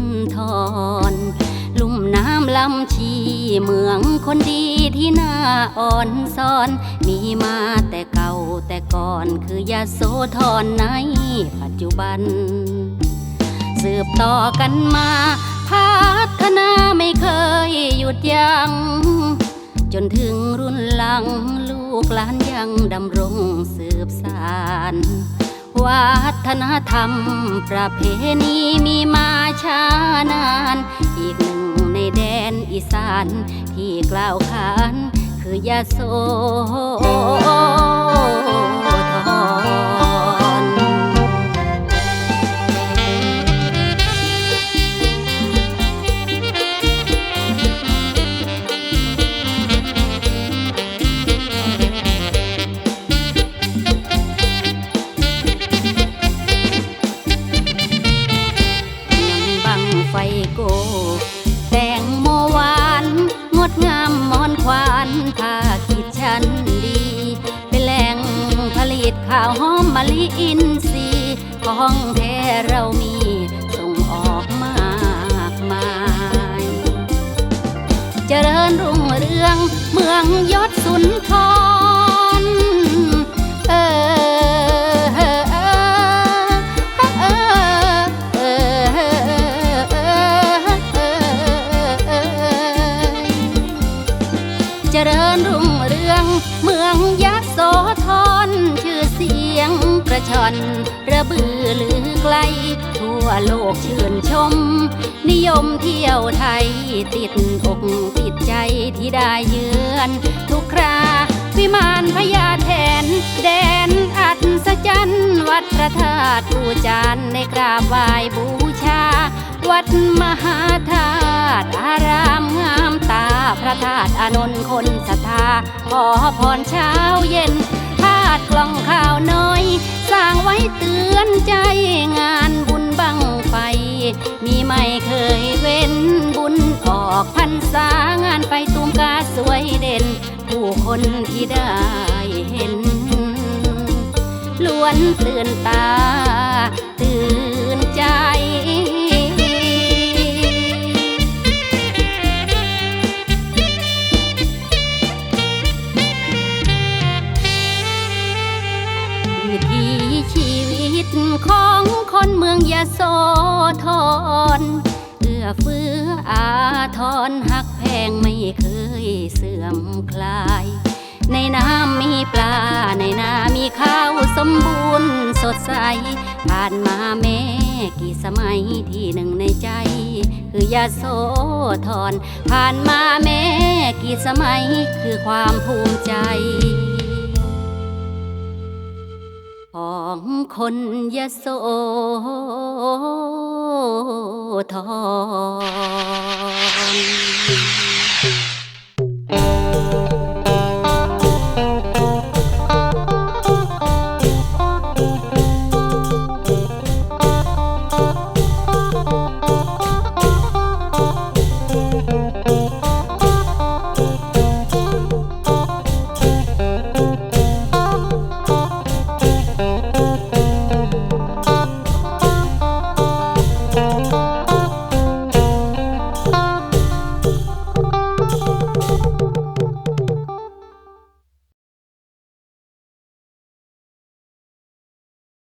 สุนลุ่มน้ำลำชีเมืองคนดีที่น่าอ่อนซ้อน มีมาแต่เก่าแต่ก่อนคือยาโสธรในปัจจุบัน สืบต่อกันมาพัฒนาไม่เคยหยุดยัง้งจนถึงรุ่นหลังลูกหลานยังดำรงสืบสาน วัฒนธรรมประเพณีมีมาช้านาน อีกหนึ่งในแดนอีสานที่กล่าวขานคือยาโส มมะลิอินทรีของแท้เรามีส่งออกมากมาย เจริญรุ่งเรืองเมืองยศสุนทรเออเออเออเออเออเออเจริญรุ่ง กระชอนระบือลือไกล ทั่วโลกชื่นชม นิยมเที่ยวไทย ติดอกติดใจที่ได้เยือน ทุกคราวิมานพญาแทน แดนอัศจรรย์วัดพระธาตุปูจานในกราบไหว้บูชา วัดมหาธาตุอารามงามตา พระธาตุอนนท์คนศรัทธาขอพรเช้าเย็นาตุกล่องข้าวน้อย สร้างไว้เตือนใจงานบุญบังไฟ มีไม่เคยเว้นบุญออกพรรษางานไฟตูมกาสวยเด่น ผู้คนที่ได้เห็น ล้วนตื่นตา ตื่นใจ ของคนเมืองยะโสธรเอื้อเฟื้ออาทรหักแพงไม่เคยเสื่อมคลาย ในน้ำมีปลาในนามีข้าวสมบูรณ์สดใส ผ่านมาแม่กี่สมัยที่หนึ่งในใจ คือยาโสธรผ่านมาแม่กี่สมัยคือความภูมิใจ ของคนยโสธร